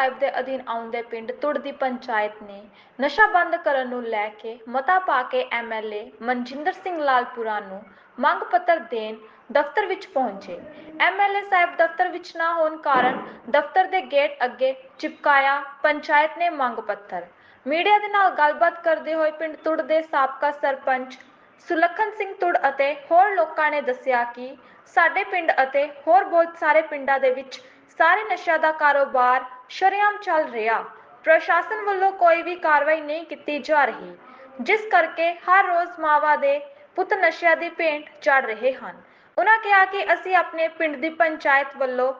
ਸਾਹਿਬ ਦੇ ਅਧੀਨ ਆਉਂਦੇ ਪਿੰਡ ਤੁੜ ਦੀ ਪੰਚਾਇਤ ਨੇ ਨਸ਼ਾ ਬੰਦ ਕਰਨ ਨੂੰ ਲੈ ਕੇ ਮਤਾ ਪਾ ਕੇ ਐਮਐਲਏ ਮਨਜਿੰਦਰ ਸਿੰਘ ਲਾਲਪੁਰਾ ਨੂੰ ਮੰਗ ਪੱਤਰ ਦੇਣ ਦਫ਼ਤਰ ਵਿੱਚ ਪਹੁੰਚੇ। ਐਮਐਲਏ ਸਾਹਿਬ ਦਫ਼ਤਰ ਵਿੱਚ ਨਾ ਹੋਣ ਕਾਰਨ ਦਫ਼ਤਰ ਦੇ ਗੇਟ ਅੱਗੇ ਚਿਪਕਾਇਆ ਪੰਚਾਇਤ ਨੇ ਮੰਗ ਪੱਤਰ। ਮੀਡੀਆ ਦੇ ਨਾਲ ਗੱਲਬਾਤ ਕਰਦੇ ਹੋਏ ਪਿੰਡ ਤੁੜ ਦੇ ਸਾਬਕਾ ਸਰਪੰਚ ਸੁਲੱਖਣ ਸਿੰਘ ਤੁੜ ਅਤੇ ਹੋਰ ਲੋਕਾਂ ਨੇ ਦੱਸਿਆ ਕਿ ਸਾਡੇ ਪਿੰਡ ਅਤੇ ਹੋਰ ਬਹੁਤ ਸਾਰੇ ਪਿੰਡਾਂ ਦੇ ਵਿੱਚ ਸਾਰੇ ਨਸ਼ਿਆਂ ਦਾ ਕਾਰੋਬਾਰ ਸ਼ਰੇਆਮ ਚੱਲ ਰਿਹਾ। ਪ੍ਰਸ਼ਾਸਨ ਵੱਲੋਂ ਕੋਈ ਵੀ ਕਾਰਵਾਈ ਨਹੀਂ ਕੀਤੀ ਜਾ ਰਹੀ, ਜਿਸ ਕਰਕੇ ਹਰ ਰੋਜ਼ ਮਾਵਾ ਦੇ ਪੁੱਤ ਨਸ਼ਿਆਂ ਦੀ ਭੇਂਟ ਚੜ ਰਹੇ ਹਨ। ਉਹਨਾਂ ਕਿਹਾ ਕਿ ਅਸੀਂ ਆਪਣੇ ਪਿੰਡ ਦੀ ਪੰਚਾਇਤ ਵੱਲੋਂ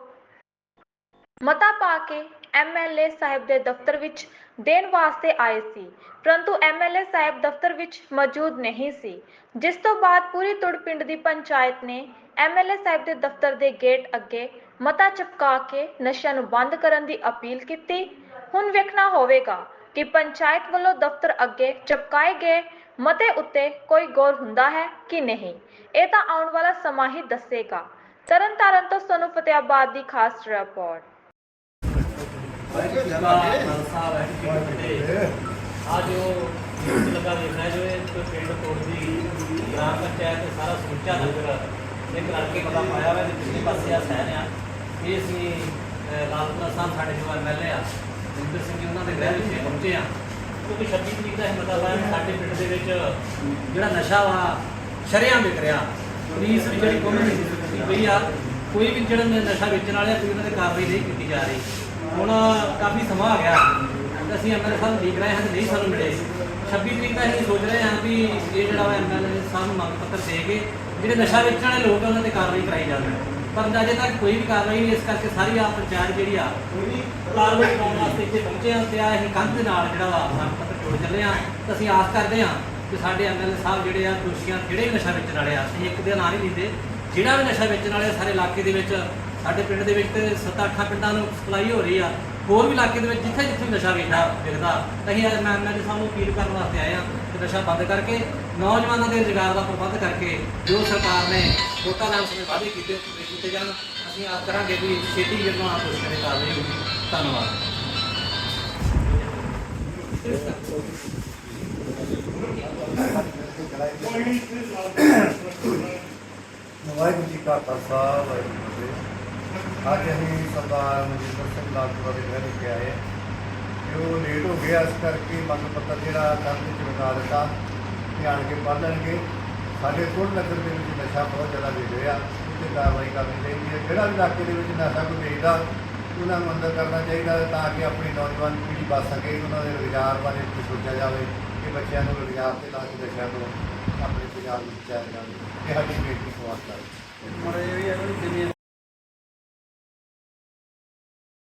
ਮਤਾ ਪਾ ਕੇ ਐਮਐਲਏ ਸਾਹਿਬ ਦੇ ਦਫ਼ਤਰ ਵਿੱਚ ਦੇਣ ਵਾਸਤੇ ਆਏ ਸੀ, ਪਰੰਤੂ ਐਮਐਲਏ ਸਾਹਿਬ ਦਫ਼ਤਰ ਵਿੱਚ ਮੌਜੂਦ ਨਹੀਂ ਸੀ, ਜਿਸ ਤੋਂ ਬਾਅਦ ਪੂਰੀ ਤੁੜ ਪਿੰਡ ਦੀ ਪੰਚਾਇਤ ਨੇ ਐਮਐਲਏ ਸਾਹਿਬ ਦੇ ਦਫ਼ਤਰ ਦੇ ਗੇਟ ਅੱਗੇ ਮਤਾ ਚਪਕਾ ਕੇ ਨਸ਼ਿਆਂ ਨੂੰ ਬੰਦ ਕਰਨ ਦੀ ਅਪੀਲ ਕੀਤੀ। ਹੁਣ ਵੇਖਣਾ ਹੋਵੇਗਾ ਕਿ ਪੰਚਾਇਤ ਵੱਲੋਂ ਦਫ਼ਤਰ ਅੱਗੇ ਚਪਕਾਏ ਗਏ ਮਤੇ ਉੱਤੇ ਕੋਈ ਗੌਰ ਹੁੰਦਾ ਹੈ ਕਿ ਨਹੀਂ। ਇਹ ਤਾਂ ਆਉਣ ਵਾਲਾ ਸਮਾਂ ਹੀ ਦੱਸੇਗਾ। ਤਰਨਤਾਰਨ ਤੋਂ ਸਾਨੂੰ ਫਤਿਆਬਾਦ ਦੀ ਖਾਸ ਰਿਪੋਰਟ। ਅੱਜ ਲਗਾ ਦੇਖਣਾ ਜੋ ਇਹ ਪਿੰਡ ਕੋਟ ਦੀ ਗ੍ਰਾਮ ਪੰਚਾਇਤ ਸਾਰਾ ਸੁੱਚਾ ਨਗਰ ਚੈੱਕ ਕਰਕੇ ਪਤਾ ਪਾਇਆ ਹੋਇਆ ਕਿ ਪਿਛਲੇ ਪਾਸੇ ਆ, ਸਹਿਣ ਆ। ਇਹ ਅਸੀਂ ਲਾਲਪੁਰਾ ਸਾਹਿਬ ਸਾਡੇ ਜੋ ਐਮਐਲਏ ਆ ਜਿੰਦਰ ਸਿੰਘ ਜੀ ਉਹਨਾਂ ਦੇ ਗ੍ਰਹਿ ਵਿਖੇ ਪਹੁੰਚੇ ਆ। ਕਿਉਂਕਿ 26 ਤਰੀਕ ਦਾ ਇਹ ਪਤਾ ਲਾਇਆ ਸਾਡੇ ਪਿੰਡ ਦੇ ਵਿੱਚ ਜਿਹੜਾ ਨਸ਼ਾ ਵਾ ਸ਼ਰਿਆਂ ਵਿਕ ਰਿਹਾ। ਪੁਲਿਸ ਵੀ ਜਿਹੜੀ ਕੋਮਨ ਕੀਤੀ ਪਈ ਆ, ਕੋਈ ਵੀ ਜਿਹੜਾ ਨਸ਼ਾ ਵੇਚਣ ਵਾਲਿਆ, ਕੋਈ ਉਹਨਾਂ ਤੇ ਕਾਰਵਾਈ ਨਹੀਂ ਕੀਤੀ ਜਾ ਰਹੀ। ਹੁਣ ਕਾਫੀ ਸਮਾਂ ਆ ਗਿਆ। ਅਸੀਂ ਐਮਐਲਏ ਸਾਹਿਬ ਨੂੰ ਲਿਖ ਰਹੇ ਹਾਂ ਤੇ ਨਹੀਂ ਸਾਨੂੰ ਮਿਲੇ। 26 ਤਰੀਕ ਦਾ ਅਸੀਂ ਸੋਚ ਰਹੇ ਹਾਂ ਵੀ ਇਹ ਜਿਹੜਾ ਵਾ ਐਮਐਲਏ ਸਾਹਿਬ ਨੂੰ ਮੰਗ ਪੱਤਰ ਦੇ ਕੇ ਜਿਹੜੇ ਨਸ਼ਾ ਵੇਚਣ ਵਾਲੇ ਲੋਕ ਆ ਉਹਨਾਂ ਤੇ ਕਾਰਵਾਈ ਕਰਾਈ ਜਾਵੇ। ਪਰ ਅਜੇ ਤੱਕ ਕੋਈ ਵੀ ਕਾਰਵਾਈ ਨਹੀਂ ਇਸ ਕਰਕੇ ਸਾਰੀ ਆ ਪੰਚਾਇਤ ਜਿਹੜੀ ਆ ਕੋਈ ਵੀ ਕਾਰਵਾਈ ਕਰਾਉਣ ਵਾਸਤੇ ਇੱਥੇ ਪਹੁੰਚੇ ਹਾਂ ਤੇ ਆ ਅਸੀਂ ਕੰਧ ਦੇ ਨਾਲ ਜਿਹੜਾ ਵਾ ਮੰਗ ਪੱਤਰ ਜੋੜ ਚੱਲੇ ਹਾਂ ਤੇ ਅਸੀਂ ਆਸ ਕਰਦੇ ਹਾਂ ਕਿ ਸਾਡੇ ਐਮਐਲਏ ਸਾਹਿਬ ਜਿਹੜੇ ਆ ਦੋਸ਼ੀਆਂ ਜਿਹੜੇ ਵੀ ਨਸ਼ਾ ਵੇਚਣ ਵਾਲੇ ਆ ਅਸੀਂ ਇੱਕ ਦੇ ਨਾਂ ਨਹੀਂ ਲੈਂਦੇ ਜਿਹੜਾ ਵੀ ਨਸ਼ਾ ਵੇਚਣ ਵਾਲੇ ਆ, ਸਾਰੇ ਇਲਾਕੇ ਦੇ ਵਿੱਚ ਸਾਡੇ ਪਿੰਡ ਦੇ ਵਿੱਚ ਤੇ 7-8 ਪਿੰਡਾਂ ਨੂੰ ਸਪਲਾਈ ਹੋ ਰਹੀ ਆ ਹੋਰ ਵੀ ਇਲਾਕੇ ਦੇ ਵਿੱਚ ਜਿੱਥੇ ਜਿੱਥੇ ਨਸ਼ਾ ਵੇਚਦਾ ਵਿਕਦਾ ਅਸੀਂ ਅੱਜ ਮੈਂ ਐਮਐਲਏ ਸਾਹਿਬ ਅਪੀਲ ਕਰਨ ਵਾਸਤੇ ਆਏ ਆ ਕਿ ਨਸ਼ਾ ਬੰਦ ਕਰਕੇ ਨੌਜਵਾਨਾਂ ਦੇ ਰੁਜ਼ਗਾਰ ਦਾ ਪ੍ਰਬੰਧ ਕਰਕੇ ਜੋ ਸਰਕਾਰ ਨੇ ਵੋਟਾਂ ਲੈਣ ਸਮੇਂ ਵਾਅਦੇ ਕੀਤੇ ਪੂਰੇ ਕੀਤੇ ਜਾਣ। ਅਸੀਂ ਆਸ ਕਰਾਂਗੇ ਵੀ ਛੇਤੀ ਜਿਹੜਾ ਆ ਕੋਸ਼ਿਸ਼ ਕਰੇ ਕਾਰਵਾਈ ਹੋਊਗੀ ਧੰਨਵਾਦ। ਵਾਹਿਗੁਰੂ ਜੀ ਕਾ ਖਾਲਸਾ, ਵਾਹਿਗੁਰੂ ਜੀ ਅੱਜ ਅਸੀਂ ਸਰਦਾਰ ਮਨਜਿੰਦਰ ਸਿੰਘ ਲਾਲਪੁਰਾ ਦੇ ਘਰ ਵਿਖੇ ਆਏ ਹਾਂ। ਤੇ ਉਹ ਲੇਟ ਹੋ ਗਿਆ ਇਸ ਕਰਕੇ ਮੰਗ ਪੱਤਰ ਜਿਹੜਾ ਕੰਧ ਵਿੱਚ ਲਗਾ ਦਿੱਤਾ। ਕਿ ਆਣ ਕੇ ਪੜ੍ਹ ਲੈਣਗੇ। ਸਾਡੇ ਕੋਲ ਨਗਰ ਦੇ ਵਿੱਚ ਨਸ਼ਾ ਬਹੁਤ ਜ਼ਿਆਦਾ ਵਿਕ ਰਿਹਾ ਤੇ ਕਾਰਵਾਈ ਕਰਨੀ ਚਾਹੀਦੀ ਹੈ। ਜਿਹੜਾ ਵੀ ਇਲਾਕੇ ਦੇ ਵਿੱਚ ਨਸ਼ਾ ਕੋਈ ਵੇਚਦਾ, ਉਹਨਾਂ ਨੂੰ ਅੰਦਰ ਕਰਨਾ ਚਾਹੀਦਾ ਤਾਂ ਕਿ ਆਪਣੀ ਨੌਜਵਾਨ ਪੀੜ੍ਹੀ ਬਚ ਸਕੇ। ਉਹਨਾਂ ਦੇ ਰੁਜ਼ਗਾਰ ਬਾਰੇ ਕੁਝ ਸੋਚਿਆ ਜਾਵੇ ਕਿ ਬੱਚਿਆਂ ਨੂੰ ਰੁਜ਼ਗਾਰ ਤੇ ਲਾ ਕੇ ਨਸ਼ਿਆਂ ਤੋਂ ਆਪਣੇ ਪੰਜਾਬ ਵਿੱਚ ਬਚਾਇਆ ਜਾਵੇ। ਇਹ ਸਾਡੀ ਬੇਟੀ ਸਵਾਲ ਹੈ। ਮਰੇ ਵੀ ਇਹਨਾਂ ਨੂੰ